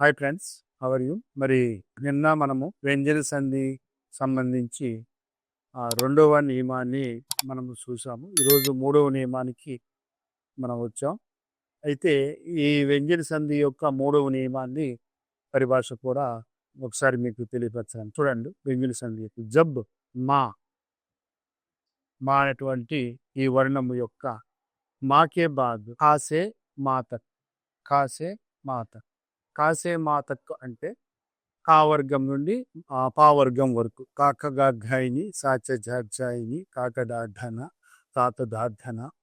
Hi friends hour you మరి నిన్న మనము వ్యంజన సంధి సంబంధించి రెండవ నియమాన్ని మనము చూసాము. ఈరోజు మూడవ నియమానికి మనం వచ్చాం. అయితే ఈ వ్యంజన సంధి యొక్క మూడవ నియమాన్ని పరిభాష కూడా ఒకసారి మీకు తెలియపరచాను. చూడండి వ్యంజన సంధి యొక్క జబ్ మా. మా అనేటువంటి ఈ వర్ణము యొక్క మాకే బాద్ కాసే మాత. కాసే మాత. కాసే మాతక్ అంటే కా వర్గం నుండి ఆ పా వర్గం వరకు. కాకగాఘాయిని సాచ జాయిని కాకడాఢన తాత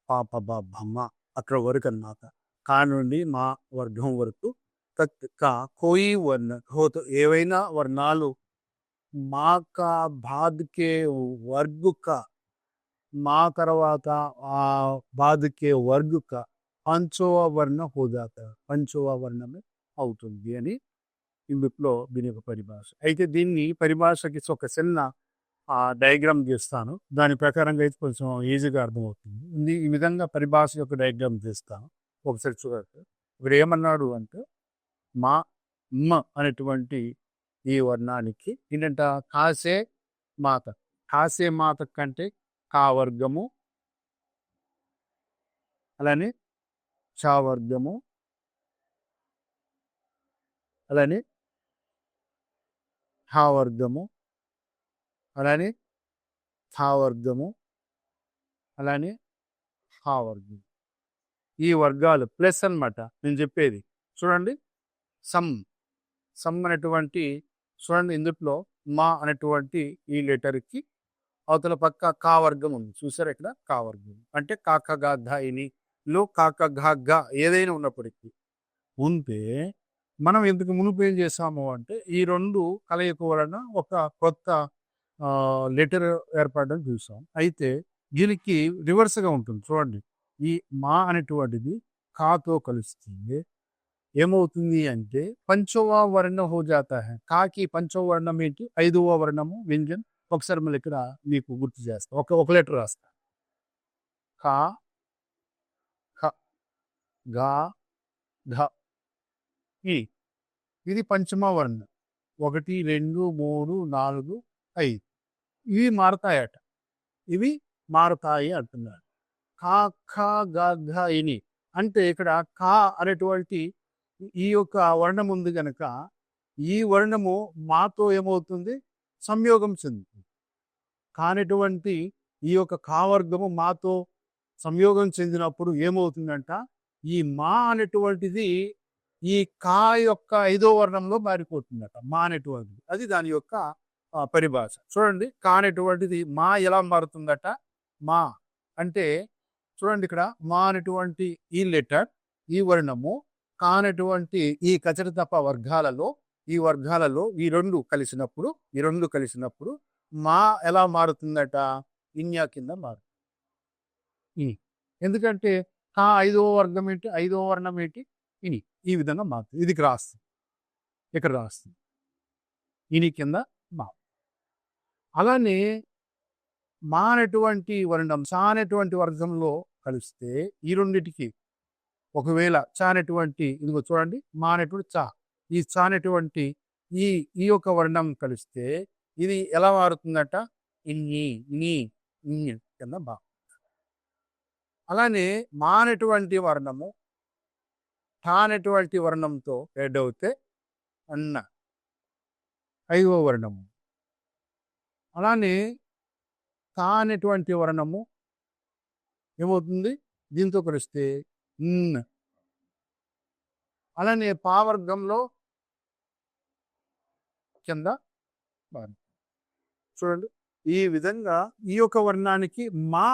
పాప బాబమ్మ అక్కడ వరకు అన్నమాట కా నుండి మా వర్గం వరకు. తత్ కా కోయి వర్ణ హోత ఏవైనా వర్ణాలు మా కా బాద్కే వర్గుక మా తర్వాత ఆ బాద్కే వర్గుక కా పంచోవ వర్ణ హోదాత పంచోవ వర్ణమే అవుతుంది అని ఇందులో దీని యొక్క పరిభాష. అయితే దీన్ని పరిభాషకి ఒక చిన్న డయాగ్రామ్ గీస్తాను. దాని ప్రకారంగా అయితే కొంచెం ఈజీగా అర్థమవుతుంది. ఈ విధంగా పరిభాష యొక్క డయాగ్రామ్ తీస్తాను ఒకసారి చూడండి. ఇప్పుడు ఏమన్నాడు అంటే మా అమ్మ అనేటువంటి ఈ వర్ణానికి ఏంటంట? కాసే మాత. కాసే మాత కంటే కా వర్గము అలానే చా వర్గము అలానే హా వర్గము అలానే థా వర్గము అలానే హా వర్గం ఈ వర్గాలు ప్లస్ అన్నమాట నేను చెప్పేది. చూడండి. సమ్. సమ్ అనేటువంటి చూడండి ఇందులో మా అనేటువంటి ఈ లెటర్కి అవతల పక్క కా వర్గం ఉంది. చూసారు ఇక్కడ? కా వర్గం. అంటే కాక గా ధ ఇని లో కాక ఘ గా ఏదైనా ఉన్నప్పటికీ. ఉంటే మనం ఇంతకు మునుపు ఏం చేసాము అంటే ఈ రెండు కలయిక వలన ఒక కొత్త లెటర్ ఏర్పడడం చూసాం. అయితే దీనికి రివర్స్గా ఉంటుంది చూడండి. ఈ మా అనేటువంటిది కాతో కలుస్తుంది. ఏమవుతుంది అంటే పంచవ వర్ణ హో హై. కాకి పంచవ వర్ణం ఏంటి? ఐదవ వర్ణము వ్యంజన్ ఒకసారి మళ్ళీ ఇక్కడ మీకు గుర్తు చేస్తా. ఒక ఒక లెటర్ రాస్తా. కా ఖ గా ఘ ఈ ఇది పంచమ వర్ణం ఒకటి రెండు మూడు నాలుగు ఐదు. ఇవి మారుతాయట. ఇవి మారుతాయి అంటున్నాడు కా ఖా గ ఘ ఇని అంటే ఇక్కడ కా అనేటువంటి ఈ యొక్క వర్ణం ఉంది గనక ఈ వర్ణము మాతో ఏమవుతుంది? సంయోగం చెందుతుంది. కానటువంటి ఈ యొక్క కావర్గము మాతో సంయోగం చెందినప్పుడు ఏమవుతుందంట? ఈ మా అనేటువంటిది ఈ కా యొక్క ఐదో వర్ణంలో మారిపోతుందట. మా అనేటువంటిది. అది దాని యొక్క పరిభాష. చూడండి కా అనేటువంటిది మా ఎలా మారుతుందట? మా అంటే చూడండి ఇక్కడ మా అనేటువంటి ఈ లెటర్ ఈ వర్ణము కానటువంటి ఈ కచరతప వర్గాలలో ఈ వర్గాలలో ఈ రెండు కలిసినప్పుడు ఈ రెండు కలిసినప్పుడు మా ఎలా మారుతుందట? ఇన్యా కింద మారు. ఎందుకంటే కా ఐదవ వర్గం ఏంటి? ఐదవ వర్ణం ఏంటి? ఇని. ఈ విధంగా మారుతుంది ఇది ఇక్కడ రాస్తుంది. ఇక్కడ రాస్తుంది. ఇని కింద మా. అలానే మా అనేటువంటి వర్ణం చానటువంటి వర్గంలో కలిస్తే ఈ రెండిటికి ఒకవేళ చా అనేటువంటి ఇదిగో చూడండి మా అనేటువంటి చా. ఈ చా అనేటువంటి ఈ ఈ యొక్క వర్ణం కలిస్తే ఇది ఎలా మారుతుందట? ఇన్ని నీ ఇన్ని కింద బా అలానే మా అనేటువంటి వర్ణము ఠా అనేటువంటి వర్ణంతో రెడ్ అవుతే అన్న. ఐదో వర్ణము. అలానే తా అనేటువంటి వర్ణము ఏమవుతుంది? దీంతో కలిస్తే న్. అలానే పావర్గంలో కింద చూడండి. ఈ విధంగా ఈ యొక్క వర్ణానికి మా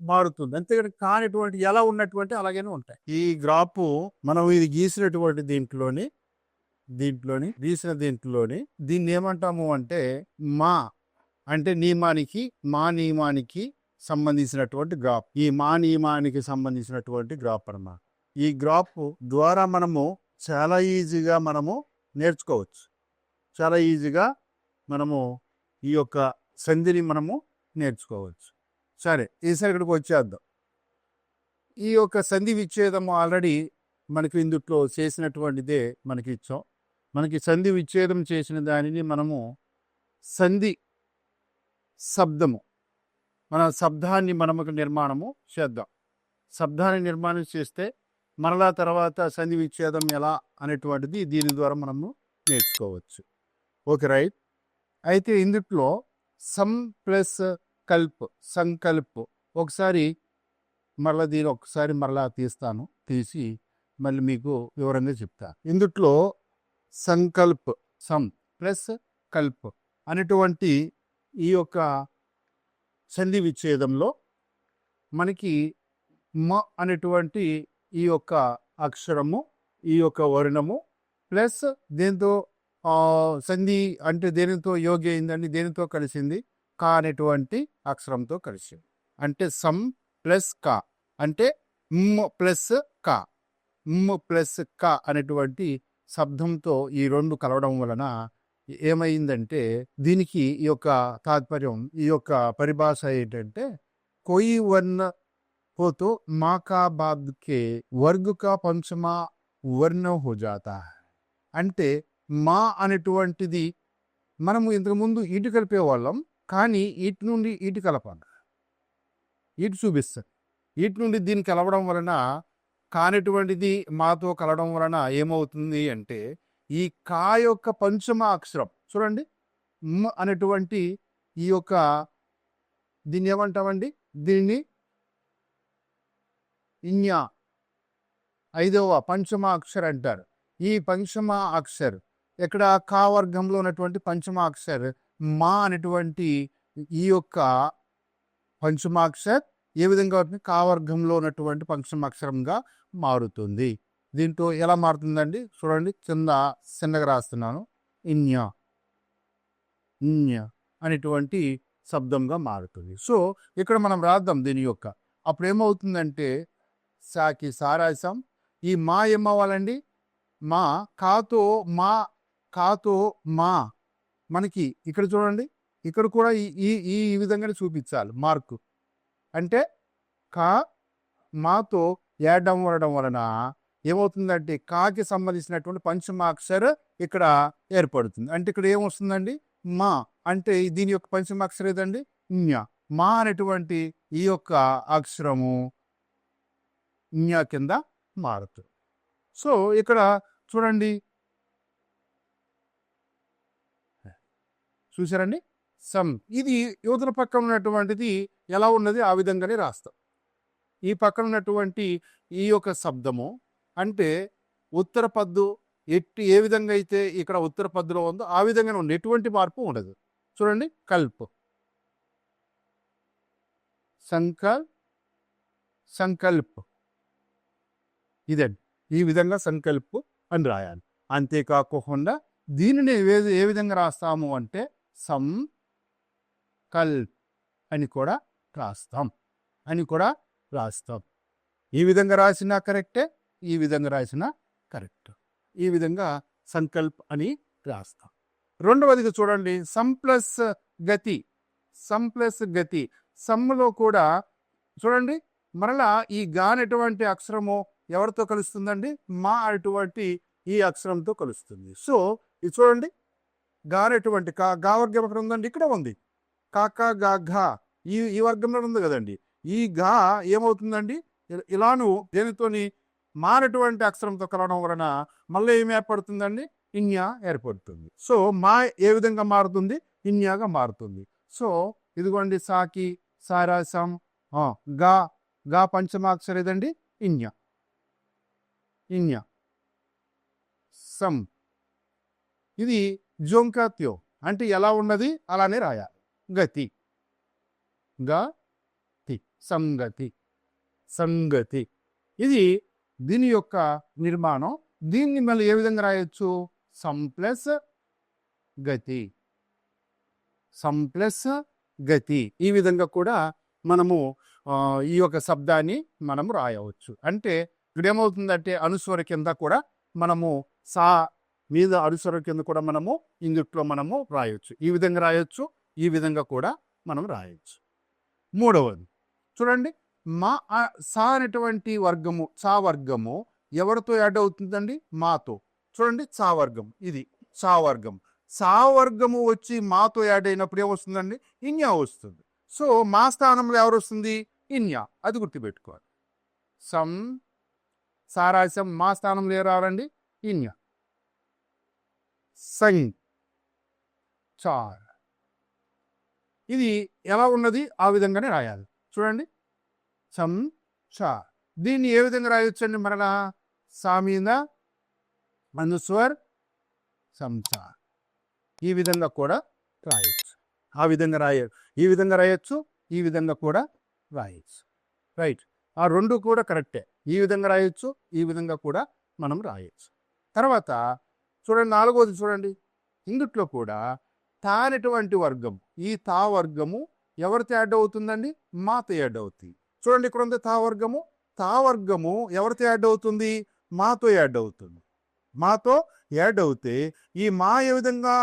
మారుతుంది. అంతేగాని కానిటువంటి ఎలా ఉన్నటువంటి అలాగనే ఉంటాయి. ఈ గ్రాపు మనం ఇది గీసినటువంటి దీంట్లోని దీంట్లోని గీసిన దీంట్లోని దీన్ని ఏమంటాము అంటే మా అంటే నియమానికి మా నియమానికి సంబంధించినటువంటి గ్రాఫ్ ఈ మా నియమానికి సంబంధించినటువంటి గ్రాఫ్ అన్నమాట. ఈ గ్రాఫ్ ద్వారా మనము చాలా ఈజీగా మనము నేర్చుకోవచ్చు. చాలా ఈజీగా మనము ఈ యొక్క సంధిని మనము నేర్చుకోవచ్చు. సరే ఈసారి ఇక్కడికి వచ్చేద్దాం. ఈ యొక్క సంధి విచ్ఛేదము ఆల్రెడీ మనకి ఇందుట్లో చేసినటువంటిదే మనకి ఇచ్చాం. మనకి సంధి విచ్ఛేదం చేసిన దానిని మనము సంధి శబ్దము మన శబ్దాన్ని మనము ఒక నిర్మాణము చేద్దాం. శబ్దాన్ని నిర్మాణం చేస్తే మరలా తర్వాత సంధి విచ్ఛేదం ఎలా అనేటువంటిది దీని ద్వారా మనము నేర్చుకోవచ్చు. Okay right? అయితే ఇందుట్లో సమ్ ప్లస్ కల్ప్ సంకల్ప్. ఒకసారి మరలా దీని ఒకసారి మరలా తీస్తాను తీసి మళ్ళీ మీకు వివరంగా చెప్తా. ఇందుట్లో సంకల్ప్ సమ్ ప్లస్ కల్ప్ అనేటువంటి ఈ యొక్క సంధి విచ్ఛేదంలో మనకి మ అనేటువంటి ఈ యొక్క అక్షరము ఈ యొక్క వర్ణము ప్లస్ దేంతో సంధి అంటే దేనితో యోగి అయిందండి దేనితో కలిసింది? కా అనేటువంటి అక్షరంతో కలిసింది అంటే సమ్ ప్లస్ కా అంటే మ్ ప్లస్ కా మ్ ప్లస్ క అనేటువంటి శబ్దంతో ఈ రెండు కలవడం వలన ఏమైందంటే దీనికి ఈ యొక్క తాత్పర్యం ఈ యొక్క పరిభాష ఏంటంటే కొయి వర్ణ हो माँ का बाद के వర్గ కా పంచమా వర్ణ హో జాతా హై. అంటే మా అనేటువంటిది మనము ఇంతకుముందు ఈటు కలిపే వాళ్ళం కానీ ఈటి నుండి ఈటి కలపాలి. ఈటి చూపిస్తారు ఈటి నుండి దీన్ని కలవడం వలన కానటువంటిది మాతో కలవడం వలన ఏమవుతుంది అంటే ఈ కా యొక్క పంచమ అక్షరం చూడండి. మ్ అనేటువంటి ఈ యొక్క దీన్ని ఏమంటామండి? దీన్ని ఇన్యా ఐదవ పంచమ అక్షర్ అంటారు. ఈ పంచమ అక్షర్ ఇక్కడ కా వర్గంలో ఉన్నటువంటి పంచమ అక్షర్ మా అనేటువంటి ఈ యొక్క పంచమాక్షర్ ఏ విధంగా అవుతుంది? కా వర్గంలో ఉన్నటువంటి పంచమాక్షరంగా మారుతుంది. దీంతో ఎలా మారుతుందండి? చూడండి కింద చిన్నగా రాస్తున్నాను. ఇన్య. ఇన్య అనేటువంటి శబ్దంగా మారుతుంది. సో ఇక్కడ మనం రాద్దాం దీని యొక్క. అప్పుడు ఏమవుతుందంటే సాకి సారాసం ఈ మా ఏమవ్వాలండి? మా కాతో మా కాతో మా మనకి ఇక్కడ చూడండి ఇక్కడ కూడా ఈ ఈ ఈ విధంగానే చూపించాలి మార్కు. అంటే కా మాతో ఏడడం వరడం వలన ఏమవుతుందంటే కాకి సంబంధించినటువంటి పంచమాక్షర ఇక్కడ ఏర్పడుతుంది. అంటే ఇక్కడ ఏమొస్తుందండి? మా అంటే దీని యొక్క పంచమాక్షర ఏదండి? జ్ఞ మా అనేటువంటి ఈ యొక్క అక్షరము జ్ఞ కింద మారుతుంది సో ఇక్కడ చూడండి చూసారండి సమ్. ఇది యువతల పక్కన ఉన్నటువంటిది ఎలా ఉన్నది? ఆ విధంగానే రాస్తాం. ఈ పక్కన ఉన్నటువంటి ఈ యొక్క శబ్దము అంటే ఉత్తర పద్దు ఎట్టి ఏ విధంగా అయితే ఇక్కడ ఉత్తర పద్దులో ఉందో ఆ విధంగానే ఉంది. ఎటువంటి మార్పు ఉండదు. చూడండి. కల్ప్. సంకల్ సంకల్ప్. ఇదండి. ఈ విధంగా సంకల్ప్ అని రాయాలి. అంతేకాకుండా దీనిని ఏ ఏ విధంగా రాస్తాము అంటే సం కల్ప్ అని కూడా రాస్తాం. అని కూడా రాస్తాం. ఈ విధంగా రాసినా కరెక్టే ఈ విధంగా రాసినా కరెక్ట్. ఈ విధంగా సంకల్ప్ అని రాస్తాం. రెండవదిగా చూడండి సం ప్లస్ గతి సం ప్లస్ గతి. సమ్ములో కూడా చూడండి మరలా ఈ గాన్ ఎటువంటి అక్షరము ఎవరితో కలుస్తుందండి? మా అటువంటి ఈ అక్షరంతో కలుస్తుంది. సో ఇది చూడండి గానేటువంటి కా గా వర్గం ఎక్కడ ఉందండి? ఇక్కడ ఉంది. కాక గా ఘా ఈ ఈ వర్గంలో ఉంది కదండి. ఈ గా ఏమవుతుందండి? ఇలా ఇలాను దేనితోని మానటువంటి అక్షరంతో కలవడం వలన మళ్ళీ ఏమి ఏర్పడుతుందండి? ఇన్యా ఏర్పడుతుంది. సో మా ఏ విధంగా మారుతుంది? ఇన్యాగా మారుతుంది. సో ఇదిగోండి సాకి సారాసం గా గా పంచమాక్షర ఏదండి? ఇన్య. ఇన్య. సం. ఇది జోంకాత్యో. అంటే ఎలా ఉన్నది? అలానే రాయాలి. గతి. గతి. సంగతి. సంగతి. ఇది దీని యొక్క నిర్మాణం. దీన్ని మళ్ళీ ఏ విధంగా రాయొచ్చు? సం ప్లస్ గతి. సం ప్లస్ గతి. ఈ విధంగా కూడా మనము ఈ యొక్క శబ్దాన్ని మనము రాయవచ్చు. అంటే ఇక్కడ ఏమవుతుందంటే అనుస్వర కింద కూడా మనము సా మీద అనుస్వర కింద కూడా మనము ఇందుట్లో మనము రాయొచ్చు. ఈ విధంగా రాయొచ్చు ఈ విధంగా కూడా మనం రాయొచ్చు. మూడవది. చూడండి మా సా అనేటువంటి వర్గము చా వర్గము ఎవరితో యాడ్ అవుతుందండి? మాతో. చూడండి చా వర్గం. ఇది చా వర్గం. సా వర్గము వచ్చి మాతో యాడ్ అయినప్పుడు ఏమొస్తుందండి? ఇన్యా వస్తుంది. సో మా స్థానంలో ఎవరు వస్తుంది ఇన్యా. అది గుర్తుపెట్టుకోవాలి. సం సారాశం మా స్థానంలో ఏ రావాలండి? ఇన్యా. సం చార్. ఇది ఎలా ఉన్నది? ఆ విధంగానే రాయాలి. చూడండి. సం చార్. దీన్ని ఏ విధంగా రాయొచ్చండి మరలా? సామీన అనుస్వర్ సంసార్ ఈ విధంగా కూడా రాయొచ్చు. ఆ విధంగా రాయ ఈ విధంగా రాయొచ్చు ఈ విధంగా కూడా రాయొచ్చు. రైట్. ఆ రెండు కూడా కరెక్టే. ఈ విధంగా రాయొచ్చు ఈ విధంగా కూడా మనం రాయొచ్చు. తర్వాత చూడండి నాలుగోది చూడండి. ఇందుట్లో కూడా తా అనేటువంటి వర్గం ఈ తా వర్గము ఎవరితో యాడ్ అవుతుందండి? మాతో యాడ్ అవుతుంది చూడండి ఇక్కడ ఉంది తా వర్గము తా వర్గము ఎవరితో యాడ్ అవుతుంది? మాతో యాడ్ అవుతుంది. మాతో యాడ్ అవుతే ఈ మా ఏ విధంగా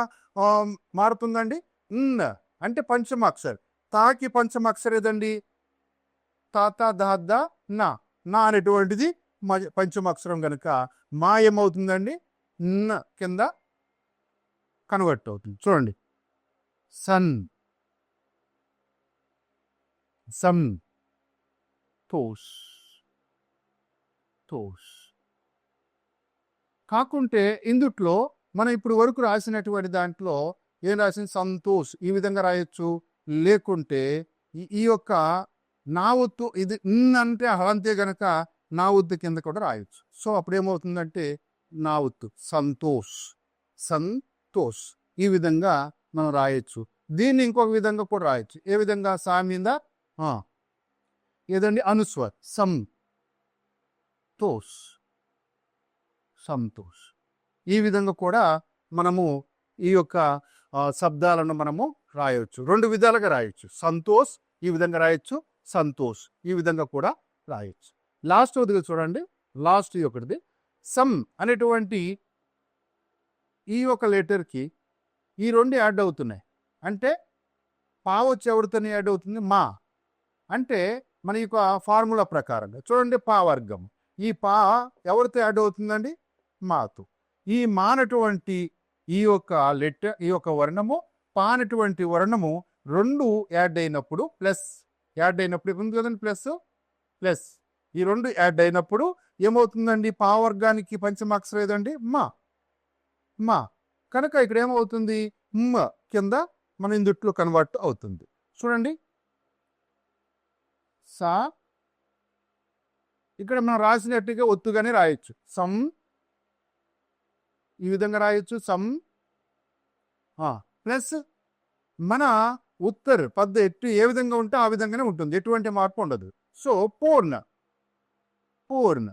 మారుతుందండి? అంటే అంటే పంచమాక్షర్. తాకి పంచమాక్షర్ ఏదండి? తాత దాద్ద నా. నా అనేటువంటిది మ- పంచమాక్షరం కనుక మా ఏమవుతుందండి? న కింద కన్వర్ట్ అవుతుంది. చూడండి. సన్. సమ్. తోష్ తోష్ కాకుంటే ఇందుట్లో మనం ఇప్పుడు వరకు రాసినటువంటి దాంట్లో ఏం రాసింది? సంతోష్ ఈ విధంగా రాయొచ్చు. లేకుంటే ఈ- ఈ యొక్క నా ఒత్తు ఇది అంటే అంతే గనక నా ఒత్తు కింద కూడా రాయొచ్చు. సో అప్పుడు ఏమవుతుందంటే నా ఒత్తు. సంతోష్. సంతోష్. ఈ విధంగా మనం రాయొచ్చు. దీన్ని ఇంకొక విధంగా కూడా రాయొచ్చు. ఏ విధంగా? సా మీద? ఏదండి? అనుస్వర్ సం. తోష్. సంతోష్. ఈ విధంగా కూడా మనము ఈ యొక్క శబ్దాలను మనము రాయొచ్చు. రెండు విధాలుగా రాయొచ్చు. సంతోష్ ఈ విధంగా రాయొచ్చు. సంతోష్ ఈ విధంగా కూడా రాయొచ్చు. లాస్ట్ వదిగా చూడండి. లాస్ట్ ఒకటిది. సమ్ అనేటువంటి ఈ ఒక లెటర్కి ఈ రెండు యాడ్ అవుతున్నాయి. అంటే పా వచ్చి ఎవరితో యాడ్ అవుతుంది? మా. అంటే మన యొక్క ఫార్ములా ప్రకారంగా. చూడండి పా వర్గం ఈ పా ఎవరితో యాడ్ అవుతుందండి? మాతో. ఈ మానటువంటి ఈ యొక్క లెటర్ ఈ యొక్క వర్ణము పానటువంటి వర్ణము రెండు యాడ్ అయినప్పుడు ప్లస్. యాడ్ అయినప్పుడు ఉంది కదండి ప్లస్? ప్లస్. ఈ రెండు యాడ్ అయినప్పుడు ఏమవుతుందండి? పా వర్గానికి పంచమాక్షరం ఏదండి మా. మా. కనుక ఇక్కడ ఏమవుతుంది? మ కింద మన ఇందుట్లో కన్వర్ట్ అవుతుంది. చూడండి. సా. ఇక్కడ మనం రాసినట్టుగా ఒత్తుగానే రాయొచ్చు. సమ్. ఈ విధంగా రాయొచ్చు. సమ్. ప్లస్ మన ఉత్తర్ పద్ద ఎట్టు ఏ విధంగా ఉంటే ఆ విధంగానే ఉంటుంది. ఎటువంటి మార్పు ఉండదు. సో పూర్ణ. పూర్ణ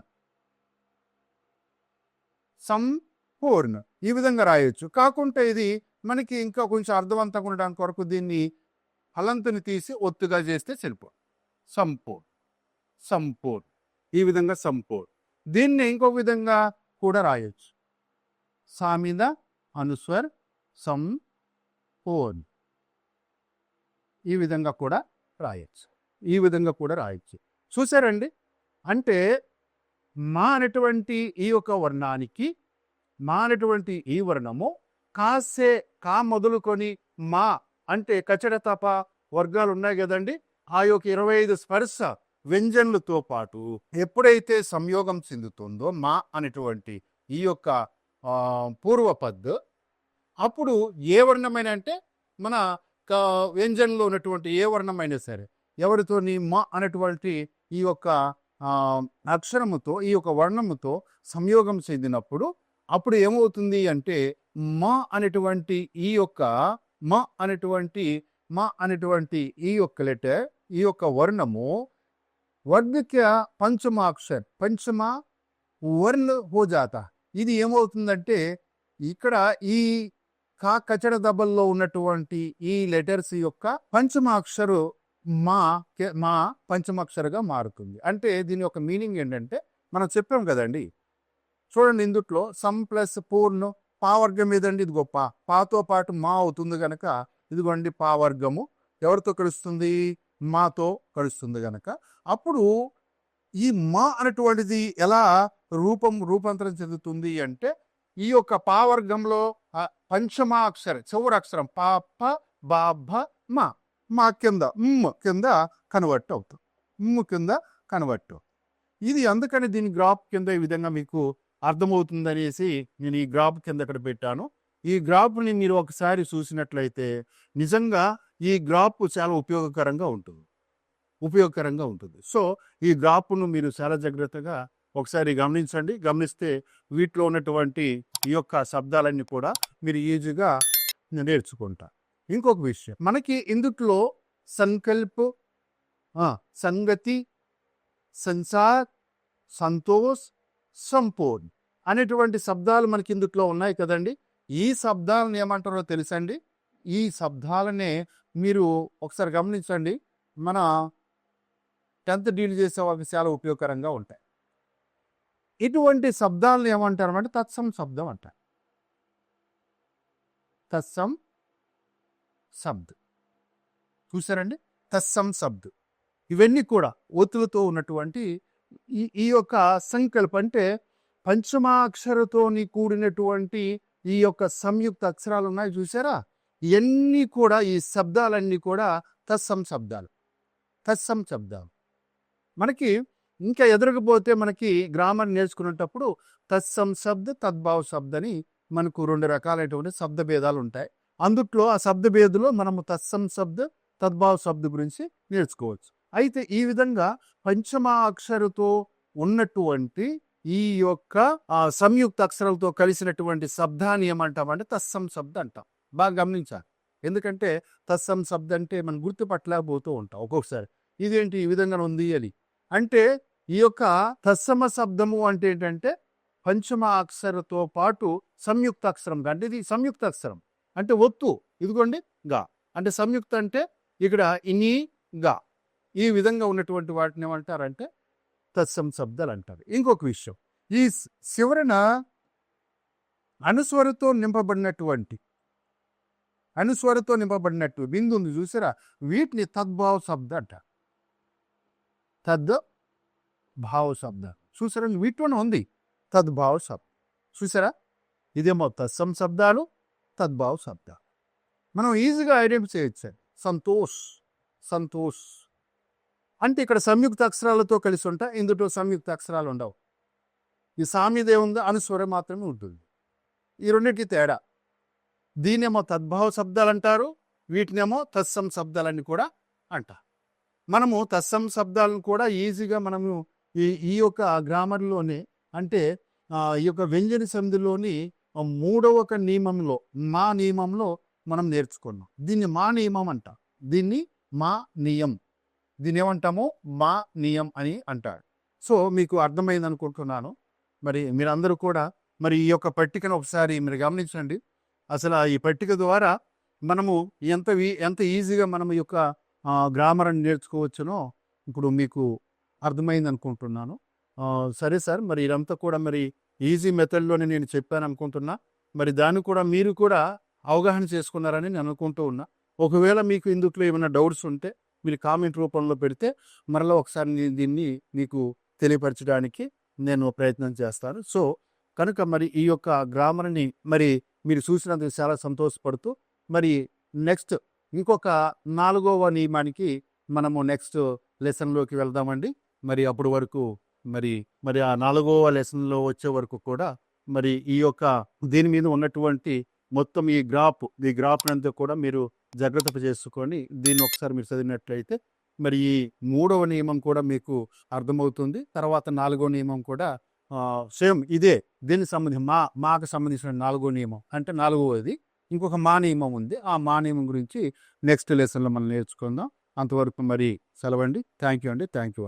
సంపూర్ణ. ఈ విధంగా రాయొచ్చు. కాకుంటే ఇది మనకి ఇంకా కొంచెం అర్థవంతంగా ఉండడానికి కొరకు దీన్ని హలంతుని తీసి ఒత్తుగా చేస్తే సరిపో సంపూర్ణ. సంపూర్ణ. ఈ విధంగా సంపూర్ణ. దీన్ని ఇంకొక విధంగా కూడా రాయొచ్చు. సామిద అనుస్వర్ సంపూర్ణ. ఈ విధంగా కూడా రాయొచ్చు. ఈ విధంగా కూడా రాయొచ్చు. చూసారండి? అంటే మా అనేటువంటి ఈ యొక్క వర్ణానికి మా అనేటువంటి ఈ వర్ణము కాసే కా మొదలుకొని మా అంటే కచడ తప వర్గాలు ఉన్నాయి కదండి. ఆ యొక్క ఇరవై ఐదు స్పర్శ వ్యంజన్లతో పాటు ఎప్పుడైతే సంయోగం చెందుతుందో మా అనేటువంటి ఈ యొక్క పూర్వపద్ అప్పుడు ఏ వర్ణమైన అంటే మన వ్యంజన్లో ఉన్నటువంటి ఏ వర్ణమైనా సరే ఎవరితోని మా అనేటువంటి ఈ యొక్క అక్షరముతో ఈ యొక్క వర్ణముతో సంయోగం చెందినప్పుడు అప్పుడు ఏమవుతుంది అంటే మా అనేటువంటి ఈ యొక్క మా అనేటువంటి మా అనేటువంటి ఈ యొక్క లెటర్ ఈ యొక్క వర్ణము వర్ణిక పంచమాక్షర్ పంచమ వర్ణ హోజాత. ఇది ఏమవుతుందంటే ఇక్కడ ఈ కా కచడ దబల్లో ఉన్నటువంటి ఈ లెటర్స్ యొక్క పంచమాక్షరు మా కే- మా పంచమాక్షరగా మారుతుంది. అంటే దీని యొక్క మీనింగ్ ఏంటంటే మనం చెప్పాం కదండి చూడండి ఇందుట్లో సమ్ ప్లస్ పూర్ణ పావర్గం ఏదండి? ఇది గొప్ప పాతో పాటు మా అవుతుంది గనక ఇదిగోండి పావర్గము ఎవరితో కలుస్తుంది? మాతో కలుస్తుంది గనక. అప్పుడు ఈ మా అనేటువంటిది ఎలా రూపం రూపాంతరం చెందుతుంది అంటే ఈ యొక్క పావర్గంలో పంచమా పంచమాక్షర చివరి అక్షరం పాప ప మా. మా కింద మ్ కింద కన్వర్ట్ అవుతాం. మ్ కింద కన్వర్ట్ ఇది అందుకని దీని గ్రాఫ్ కింద ఈ విధంగా మీకు అర్థమవుతుందనేసి నేను ఈ గ్రాఫ్ కింద ఇక్కడ పెట్టాను. ఈ గ్రాఫ్ని మీరు ఒకసారి చూసినట్లయితే నిజంగా ఈ గ్రాఫ్ చాలా ఉపయోగకరంగా ఉంటుంది. ఉపయోగకరంగా ఉంటుంది. సో ఈ గ్రాఫ్ను మీరు చాలా జాగ్రత్తగా ఒకసారి గమనించండి. గమనిస్తే వీటిలో ఉన్నటువంటి ఈ యొక్క శబ్దాలన్నీ కూడా మీరు ఈజీగా నేర్చుకుంటారు. ఇంకొక విషయం. మనకి ఇందుట్లో సంకల్ప్ సంగతి సంసార్ సంతోష్ సంపూర్ణ అనేటువంటి శబ్దాలు మనకి ఇందుట్లో ఉన్నాయి కదండి. ఈ శబ్దాలను ఏమంటారో తెలుసండి? ఈ శబ్దాలనే మీరు ఒకసారి గమనించండి. మన టెన్త్ డీల్ చేసే వాళ్ళకి చాలా ఉపయోగకరంగా ఉంటాయి. ఇటువంటి శబ్దాలను ఏమంటారు అంటే తత్సం శబ్దం అంటారు. తత్సం శబ్ద్. చూసారండి తత్సం శబ్ద్. ఇవన్నీ కూడా ఒత్తులతో ఉన్నటువంటి ఈ ఈ యొక్క సంకల్ప అంటే పంచమాక్షరతోని కూడినటువంటి ఈ యొక్క సంయుక్త అక్షరాలు ఉన్నాయి చూసారా ఇవన్నీ కూడా ఈ శబ్దాలన్నీ కూడా తత్సం శబ్దాలు. తత్సం శబ్దాలు. మనకి ఇంకా ఎదురకపోతే మనకి గ్రామర్ నేర్చుకునేటప్పుడు తత్సం శబ్ద తద్భావ శబ్ద అని మనకు రెండు రకాలైనటువంటి శబ్ద భేదాలు ఉంటాయి. అందుట్లో ఆ శబ్ద భేదులో మనము తత్సం శబ్ద తద్భావ శబ్ద గురించి నేర్చుకోవచ్చు. అయితే ఈ విధంగా పంచమాక్షరతో ఉన్నటువంటి ఈ యొక్క ఆ సంయుక్త అక్షరాలతో కలిసినటువంటి శబ్దాన్ని ఏమంటామంటే తత్సం శబ్ద అంటాం. బాగా గమనించాలి. ఎందుకంటే తత్సం శబ్ద అంటే మనం గుర్తుపట్టలేకపోతూ ఉంటాం ఒక్కొక్కసారి. ఇదేంటి ఈ విధంగా ఉంది అని. అంటే ఈ యొక్క తత్సమ శబ్దము అంటే ఏంటంటే పంచమ అక్షరతో పాటు సంయుక్త అక్షరం. అంటే ఇది సంయుక్త అక్షరం. అంటే ఒత్తు. ఇదిగోండి గా. అంటే సంయుక్త అంటే ఇక్కడ ఇని గా. ఈ విధంగా ఉన్నటువంటి వాటిని ఏమంటారంటే తత్సం శబ్దాలు అంటారు. ఇంకొక విషయం. ఈ శివరణ చివరన అనుస్వరతో నింపబడినటువంటి అనుస్వరతో నింపబడినట్టు బిందు ఉంది చూసారా? వీటిని తద్భావ శబ్ద అంట తద్ భావ శబ్ద. చూసారా? వీటిలోనే ఉంది. తద్భావ శబ్ద. చూసారా? ఇదేమో తత్సం శబ్దాలు తద్భావ శబ్ద మనం ఈజీగా ఐడెంటిఫై చేయొచ్చు సంతోష్ సంతోష్. అంటే ఇక్కడ సంయుక్త అక్షరాలతో కలిసి ఉంటా ఇందులో సంయుక్త అక్షరాలు ఉండవు. ఈ సామ్యదే ఉందో? అనుస్వరం మాత్రమే ఉంటుంది. ఈ రెండింటికి తేడా. దీనేమో తద్భావ శబ్దాలు అంటారు వీటినేమో తత్సం శబ్దాలని కూడా అంటారు. మనము తత్సం శబ్దాలను కూడా ఈజీగా మనము ఈ ఈ యొక్క గ్రామర్లోనే అంటే ఈ యొక్క వ్యంజన సంధిలోని మూడవ ఒక నియమంలో మా నియమంలో మనం నేర్చుకున్నాం. దీన్ని మా నియమం అంట. దీన్ని మా నియం. దీన్ని ఏమంటామో? మా నియం అని అంటారు. సో మీకు అర్థమైంది అనుకుంటున్నాను. మరి మీరందరూ కూడా మరి ఈ యొక్క పట్టికను ఒకసారి మీరు గమనించండి. అసలు ఆ ఈ పట్టిక ద్వారా మనము ఎంత ఎంత ఈజీగా మనం ఈ యొక్క గ్రామర్ అని నేర్చుకోవచ్చునో ఇప్పుడు మీకు అర్థమైంది అనుకుంటున్నాను. సరే సార్ మరి ఇదంతా కూడా మరి ఈజీ మెథడ్లోనే నేను చెప్పాను అనుకుంటున్నా మరి దాన్ని కూడా మీరు కూడా అవగాహన చేసుకున్నారని నేను అనుకుంటూ ఉన్నా. ఒకవేళ మీకు ఇందుకులో ఏమైనా డౌట్స్ ఉంటే మీరు కామెంట్ రూపంలో పెడితే మరలా ఒకసారి నేను దీన్ని మీకు తెలియపరచడానికి నేను ప్రయత్నం చేస్తాను. సో కనుక మరి ఈ యొక్క గ్రామర్ని మరి మీరు చూసినందుకు చాలా సంతోషపడుతూ మరి నెక్స్ట్ ఇంకొక నాలుగవ నియమానికి మనము నెక్స్ట్ లెసన్లోకి వెళ్దామండి. మరి అప్పటి వరకు మరి మరి ఆ నాలుగవ లెసన్లో వచ్చే వరకు కూడా మరి ఈ యొక్క దీని మీద ఉన్నటువంటి మొత్తం ఈ గ్రాఫ్ ఈ గ్రాఫ్ అంతా కూడా మీరు జాగ్రత్త చేసుకొని దీన్ని ఒకసారి మీరు చదివినట్లయితే మరి ఈ మూడవ నియమం కూడా మీకు అర్థమవుతుంది. తర్వాత నాలుగో నియమం కూడా సేమ్ ఇదే దీనికి సంబంధించి మా మాకు సంబంధించిన నాలుగో నియమం. అంటే నాలుగవది ఇంకొక మా నియమం ఉంది. ఆ మా నియమం గురించి నెక్స్ట్ లెసన్లో మనం నేర్చుకుందాం. అంతవరకు మరి సెలవండి. థ్యాంక్ యూ అండి. థ్యాంక్ యూ అండి.